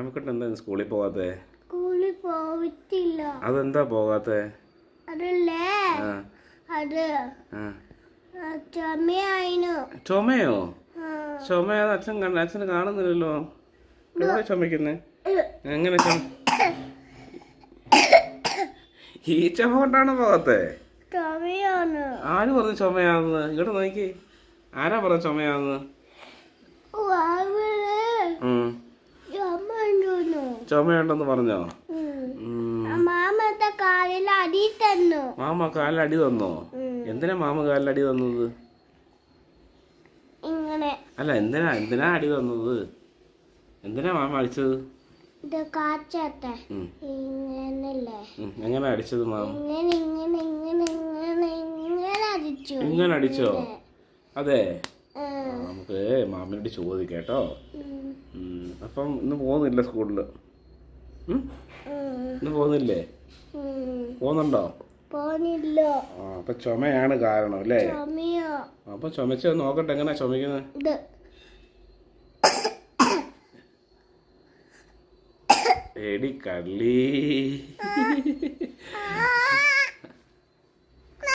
ആമിക്കുട്ടൻ എന്താ സ്കൂളിൽ പോകാത്തെ? സ്കൂളിൽ പോയിട്ടില്ല. അതെന്താ പോകാത്തെ? അതല്ലേ? അത് ചുമയായിനു. ചുമയോ. ചുമ അച്ഛൻ കണ്ട അച്ഛന് കാണുന്നില്ലല്ലോ. എവിടെ ചുമക്കുന്നേ എങ്ങനെ ഈ ചുമ കൊണ്ടാണ് പോകാത്തെ? ആര് പറഞ്ഞു ചുമയാന്ന്? ഇങ്ങോട്ട് നോക്കി. ആരാ പറഞ്ഞ ചുമയാന്ന്? ചുമയുണ്ടെന്ന് പറഞ്ഞോ? മാമ കാലിലടി തന്നോ? എന്തിനാ മാമ കാലിലടി തന്നത്? അല്ല എന്തിനാ എന്തിനാ അടി തന്നത്? എന്തിനാ മാമ അടിച്ചത്? എങ്ങനെ അടിച്ചത് മാമ? ഇങ്ങനെ അടിച്ചോ. അതെ. നമുക്ക് മാമിനോട് ചോദിക്കേട്ടോ ഉം. ഉം. അപ്പം ഇന്ന് പോകുന്നില്ല സ്കൂളിൽ. ഇന്ന് പോകുന്നില്ലേ. പോകുന്നുണ്ടോ? പോണില്ല. അപ്പൊ ചുമയാണ് കാരണം അല്ലേ? അപ്പൊ ചുമച്ച നോക്കട്ടെ എങ്ങനെ ചുമക്കുന്നത് എടി കള്ളി.